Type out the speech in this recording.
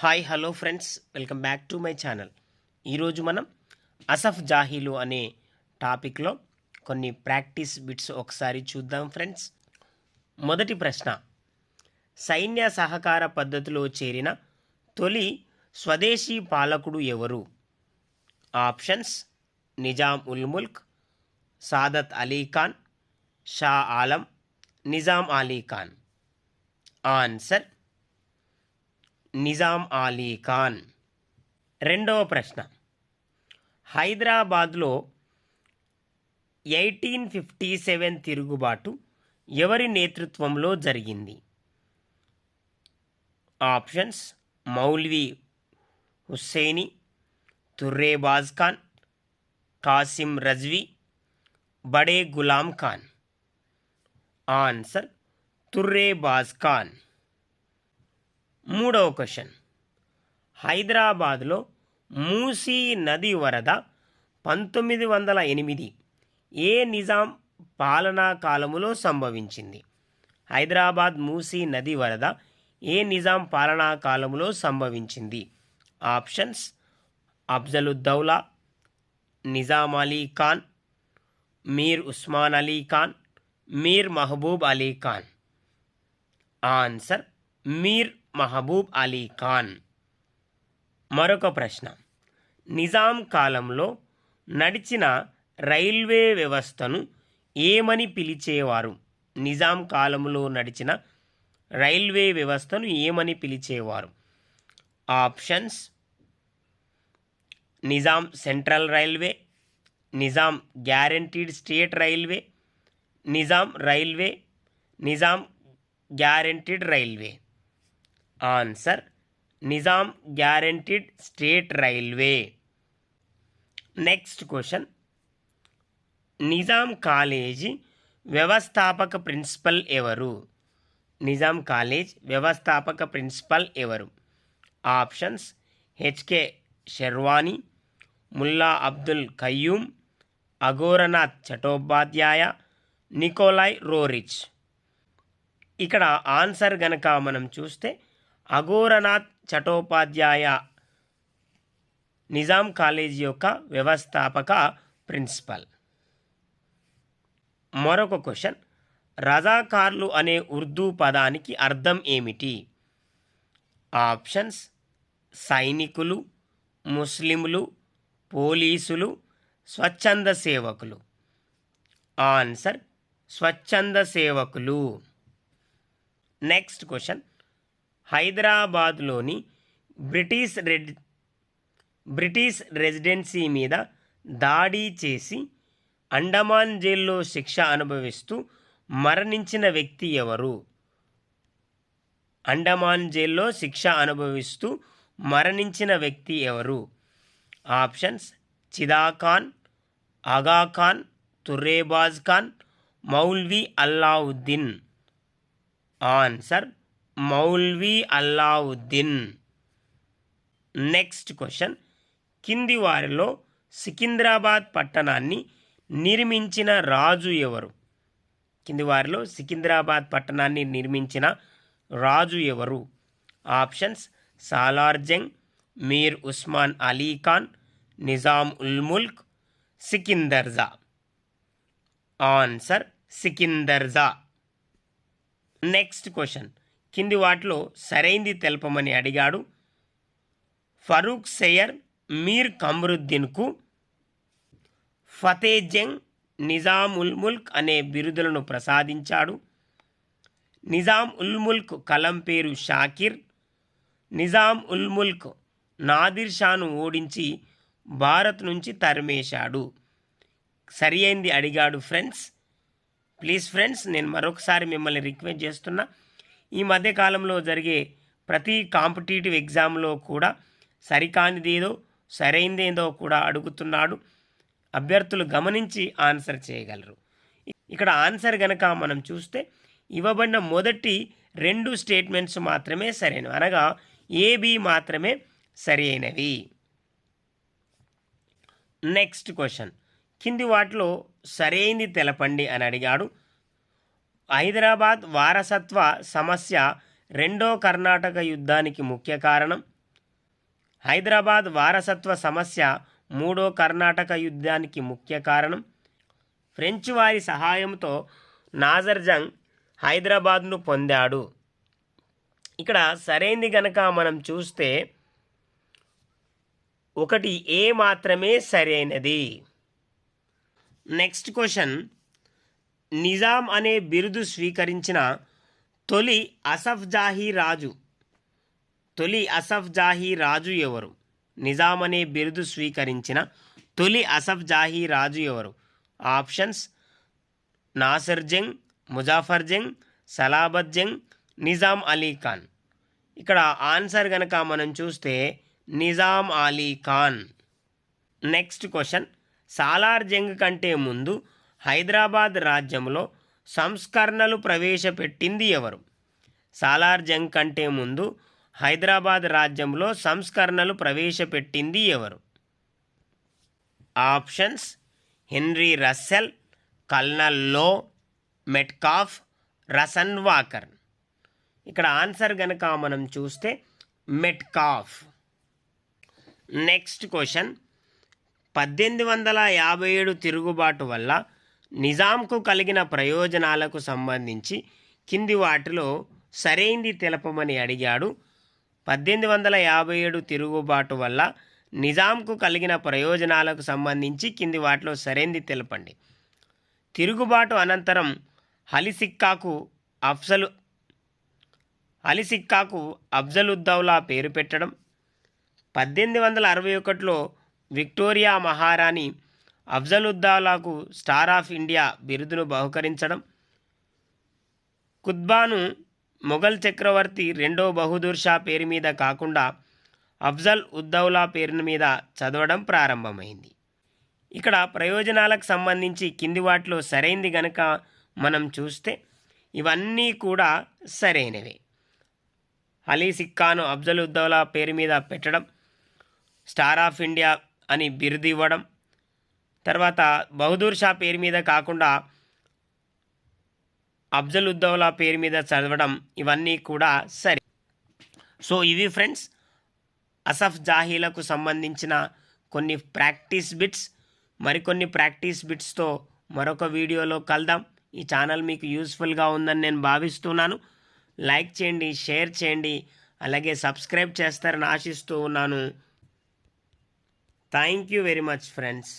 Hi hello friends. Welcome back to my channel. ఈరోజు మనం అసఫ్ జాహీలు అనే టాపిక్లో కొన్ని ప్రాక్టీస్ బిట్స్ ఒకసారి చూద్దాం ఫ్రెండ్స్. మొదటి ప్రశ్న సైన్య సహకార పద్ధతిలో చేరిన తొలి స్వదేశీ పాలకుడు ఎవరు? ఆప్షన్స్ నిజాం ఉల్ ముల్క్ సాదత్ అలీ ఖాన్ షా ఆలం నిజాం అలీ ఖాన్. ఆన్సర్ నిజాం అలీ ఖాన్. రెండవ ప్రశ్న. హైదరాబాద్లో ఎయిటీన్ ఫిఫ్టీ సెవెన్ తిరుగుబాటు ఎవరి నేతృత్వంలో జరిగింది? ఆప్షన్స్ మౌల్వీ హుస్సేని తుర్రేబాజ్ ఖాన్ కాసిం రజ్వీ బడే గులాం ఖాన్. ఆన్సర్ తుర్రేబాజ్ ఖాన్. మూడవ క్వశ్చన్. హైదరాబాద్లో మూసీ నది వరద పంతొమ్మిది వందల ఎనిమిది ఏ నిజాం పాలనా కాలములో సంభవించింది? హైదరాబాద్ మూసీ నది వరద ఏ నిజాం పాలనా కాలములో సంభవించింది? ఆప్షన్స్ అఫ్జలుద్దౌలా నిజాం అలీ ఖాన్ మీర్ ఉస్మాన్ అలీ ఖాన్ మీర్ మహబూబ్ అలీ ఖాన్. ఆన్సర్ మీర్ మహబూబ్ అలీ ఖాన్. మరొక ప్రశ్న. నిజాం కాలంలో నడిచిన రైల్వే వ్యవస్థను ఏమని పిలిచేవారు? నిజాం కాలంలో నడిచిన రైల్వే వ్యవస్థను ఏమని పిలిచేవారు? Options. Nizam central railway. Nizam guaranteed state railway. Nizam railway. Nizam guaranteed railway. Answer Nizam guaranteed state railway. Next question. Nizam college వ్యవస్థాపక ప్రిన్సిపల్ ఎవరు? నిజాం కాలేజ్ వ్యవస్థాపక ప్రిన్సిపల్ ఎవరు? Options HK Sherwani Mulla Abdul Qayyum Aghorenath Chattopadhyay Nikolai Roerich. ఇక్కడ answer గనక మనం చూస్తే Aghorenath Chattopadhyay Nizam college యొక్క వ్యవస్థాపక ప్రిన్సిపల్. మరొక క్వశ్చన్. రజాకార్లు అనే ఉర్దూ పదానికి అర్థం ఏమిటి? ఆప్షన్స్. సైనికులు ముస్లింలు పోలీసులు స్వచ్ఛంద సేవకులు. ఆన్సర్. స్వచ్ఛంద సేవకులు. Next question. హైదరాబాద్లోని బ్రిటిష్ రెడ్ బ్రిటిష్ రెసిడెన్సీ మీద దాడి చేసి అండమాన్ జైల్లో శిక్ష అనుభవిస్తూ మరణించిన వ్యక్తి ఎవరు? అండమాన్ జైల్లో శిక్ష అనుభవిస్తూ మరణించిన వ్యక్తి ఎవరు? Options Chidakhan Aghakhan Turrebaz Khan Maulvi Allauddin. Answer Maulvi Allauddin. Next question కింది వారిలో సికింద్రాబాద్ పట్టణాన్ని నిర్మించిన రాజు ఎవరు? కింది వారిలో సికింద్రాబాద్ పట్టణాన్ని నిర్మించిన రాజు ఎవరు? Options Salar Jung Mir Osman Ali Khan Nizam ul Mulk Sikandarjah answer Sikandarjah next question కింది వాటిలో సరైంది తెలపమని అడిగాడు. ఫరూక్ సెయర్ మీర్ కమరుద్దీన్కు ఫతేజంగ్ నిజాం ఉల్ ముల్క్ అనే బిరుదులను ప్రసాదించాడు. నిజాం ఉల్ ముల్క్ కలం పేరు షాకిర్. నిజాం ఉల్ ముల్క్ నాదిర్ షాను ఓడించి భారత్ నుంచి తరిమేశాడు. సరి అయింది అడిగాడు ఫ్రెండ్స్. ప్లీజ్ ఫ్రెండ్స్ నేను మరొకసారి మిమ్మల్ని రిక్వెస్ట్ చేస్తున్నా ఈ మధ్యకాలంలో జరిగే ప్రతి కాంపిటేటివ్ ఎగ్జామ్లో కూడా సరికానిదేదో సరైందేదో కూడా అడుగుతున్నాడు. అభ్యర్థులు గమనించి ఆన్సర్ చేయగలరు. ఇక్కడ ఆన్సర్ గనక మనం చూస్తే ఇవ్వబడిన మొదటి రెండు స్టేట్మెంట్స్ మాత్రమే సరైనవి. అనగా ఏబి మాత్రమే సరి అయినవి నెక్స్ట్ క్వశ్చన్. కింది వాటిలో సరైంది తెలపండి అని అడిగాడు. హైదరాబాద్ వారసత్వ సమస్య రెండో కర్ణాటక యుద్ధానికి ముఖ్య కారణం. హైదరాబాద్ వారసత్వ సమస్య మూడో కర్ణాటక యుద్ధానికి ముఖ్య కారణం. ఫ్రెంచ్ వారి సహాయంతో నాజర్ జంగ్ హైదరాబాద్ను పొందాడు. ఇక్కడ సరైంది గనక మనం చూస్తే ఒకటి ఏ మాత్రమే సరైనది. నెక్స్ట్ క్వశ్చన్ నిజాం అనే బిరుదు స్వీకరించిన తొలి అసఫ్ జాహీ రాజు. తొలి అసఫ్ జాహీ రాజు ఎవరు? నిజాం అనే బిరుదు స్వీకరించిన తొలి అసఫ్ జాహీ రాజు ఎవరు? ఆప్షన్స్ నాసిర్ జంగ్ ముజాఫర్ జంగ్ సలాబత్ జంగ్ నిజాం అలీ ఖాన్. ఇక్కడ ఆన్సర్ గనక మనం చూస్తే నిజాం అలీ ఖాన్. నెక్స్ట్ క్వశ్చన్ సాలార్ జంగ్ కంటే ముందు హైదరాబాద్ రాజ్యంలో సంస్కరణలు ప్రవేశపెట్టింది ఎవరు? సాలార్ జంగ్ కంటే ముందు హైదరాబాద్ రాజ్యంలో సంస్కరణలు ప్రవేశపెట్టింది ఎవరు? ఆప్షన్స్ హెన్రీ రస్సెల్ కల్నల్లో మెట్కాఫ్ రసన్ వాకర్. ఇక్కడ ఆన్సర్ గనక మనం చూస్తే మెట్కాఫ్. Next question. పద్దెనిమిది వందల యాభై ఏడు తిరుగుబాటు వల్ల నిజాంకు కలిగిన ప్రయోజనాలకు సంబంధించి కింది వాటిలో సరైంది తెలపమని అడిగాడు. పద్దెనిమిది వందల యాభై ఏడు తిరుగుబాటు వల్ల నిజాంకు కలిగిన ప్రయోజనాలకు సంబంధించి కింది వాటిలో సరైంది తెలపండి. తిరుగుబాటు అనంతరం హలిసిక్కాకు అఫ్జలు అలిసిక్కాకు అఫ్జలుద్దౌలా పేరు పెట్టడం. పద్దెనిమిది వందల అరవై ఒకటిలో విక్టోరియా మహారాణి అఫ్జలుద్దాలాకు స్టార్ ఆఫ్ ఇండియా బిరుదును బహుకరించడం. కుత్బాను మొఘల్ చక్రవర్తి రెండో బహదూర్ షా పేరు మీద కాకుండా అఫ్జల్ ఉద్దౌలా పేరు మీద చదవడం ప్రారంభమైంది. ఇక్కడ ప్రయోజనాలకు సంబంధించి కింది వాటిలో సరైంది గనక మనం చూస్తే ఇవన్నీ కూడా సరైనవే. అలీ సిక్కాను అఫ్జల్ ఉద్దౌలా పేరు మీద పెట్టడం స్టార్ ఆఫ్ ఇండియా అని బిరుదు ఇవ్వడం తర్వాత బహదూర్ షా పేరు మీద కాకుండా అఫ్జల్ ఉద్దౌలా పేరు మీద చదవడం ఇవన్నీ కూడా సరే. సో ఇవి ఫ్రెండ్స్ అసఫ్ జాహీలకు సంబంధించిన కొన్ని ప్రాక్టీస్ బిట్స్. మరికొన్ని ప్రాక్టీస్ బిట్స్తో మరొక వీడియోలో కలుద్దాం. ఈ ఛానల్ మీకు యూస్ఫుల్గా ఉందని నేను భావిస్తున్నాను. లైక్ చేయండి షేర్ చేయండి. అలాగే సబ్స్క్రైబ్ చేస్తారని ఆశిస్తూ ఉన్నాను. Thank you very much friends.